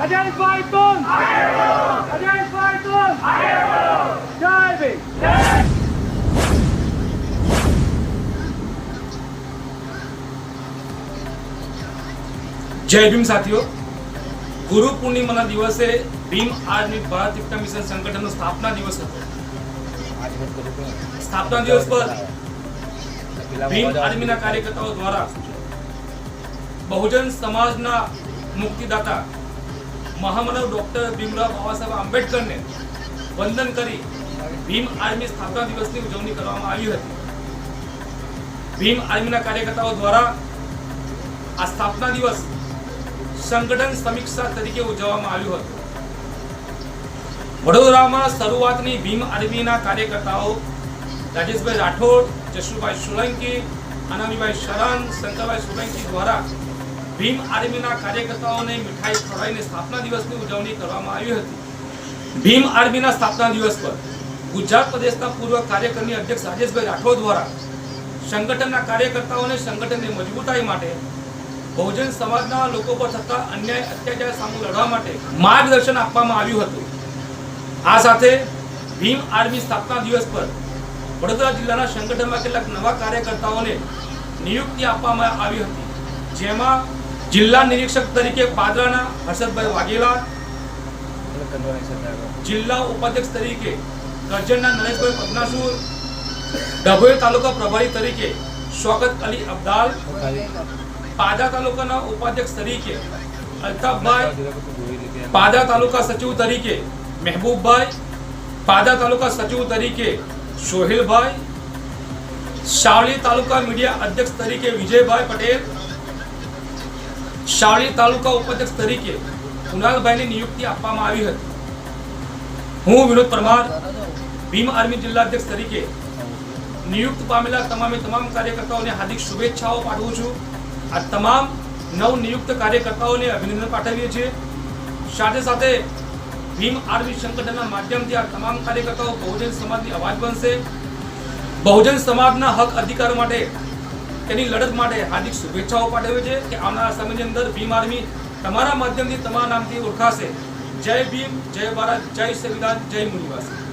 જય ભીમ જય ભીમ સાથીઓ ગુરુ પૂર્ણિમાના દિવસે ભીમ આર્મી ભારત એકતા મિશન સંગઠનનો સ્થાપના દિવસ હતો સ્થાપના દિવસ પર ભીમ આર્મીના કાર્યકર્તાઓ દ્વારા બહુજન સમાજના મુક્તિદાતા મહામાનવ ડોક્ટર ભીમરાવ બાબાસાહેબ આંબેડકરને વંદન કરી ભીમ આર્મી સ્થાપના દિવસની ઉજવણી કરવામાં આવી હતી. ભીમ આર્મીના કાર્યકર્તાઓ દ્વારા આ સ્થાપના દિવસ સંગઠન સમીક્ષા તરીકે ઉજવવામાં આવ્યું હતું. વડોદરામાં શરૂઆતની ભીમ આર્મીના કાર્યકર્તાઓ રાજેશભાઈ રાઠોડ જશુભાઈ સોલંકી અનામીભાઈ શરણ શંકરભાઈ સોલંકી દ્વારા ભીમ આર્મીના કાર્યકર્તાઓને મીઠાઈ ખવડાવીને સ્થાપના દિવસની ઉજવણી કરવામાં આવી હતી. ભીમ આર્મીના સ્થાપના દિવસ પર ગુજરાત પ્રદેશના પૂર્વ કાર્યકરની અધ્યક્ષ રાજેશભાઈ રાઠોડ દ્વારા સંગઠનના કાર્યકર્તાઓને સંગઠનની મજબૂતાઈ માટે, બહુજન સમાજના લોકો પર થતા અન્યાય, અત્યાચાર સામે લડવા માટે માર્ગદર્શન આપવામાં આવ્યું હતું. આ સાથે ભીમ આર્મી સ્થાપના દિવસ પર વડોદરા જિલ્લાના સંગઠનમાં કેટલાક નવા કાર્યકર્તાઓને નિયુક્તિ આપવામાં આવી હતી. જેમાં જિલ્લા નિરીક્ષક તરીકે પાદરાના હર્ષદભાઈ વાઘેલા, જિલ્લા ઉપાધ્યક્ષ તરીકે કરજણના નરેશભાઈ પગનાસુર ડભોઈ તાલુકા પ્રભારી તરીકે શોકત અલી અબ્દાલ પાદા તાલુકાના ઉપાધ્યક્ષ તરીકે અલ્તાફભાઈ પાદા તાલુકા સચિવ તરીકે મહેબૂબભાઈ પાદા તાલુકા સચિવ તરીકે સોહેલભાઈ, શાવલી તાલુકા મીડિયા અધ્યક્ષ તરીકે વિજયભાઈ પટેલ, શાવલી તાલુકા ઉપાધ્યક્ષ તરીકે કુનાલભાઈની નિયુક્તિ આપવામાં આવી હતી. હું વિનોદ પરમાર, ભીમ આર્મી જિલ્લા અધ્યક્ષ તરીકે નિયુક્ત પામેલા તમામે તમામ કાર્યકર્તાઓને હાર્દિક શુભેચ્છાઓ પાઠવું છું. આ તમામ નવ નિયુક્ત કાર્યકર્તાઓને અભિનંદન પાઠવીએ છીએ. સાથે સાથે ભીમ આર્મી સંગઠનના માધ્યમથી આ તમામ કાર્યકર્તાઓ બહુજન સમાજની અવાજ બનશે. બહુજન સમાજના હક અધિકાર માટે, તેની લડત માટે હાર્દિક શુભેચ્છાઓ પાઠવે છે કે આવનારા સમયની અંદર ભીમ આર્મી તમારા માધ્યમથી તમારા નામથી ઓળખાશે. જય ભીમ, જય ભારત, જય સંવિધાન, જય મુનિવાસી.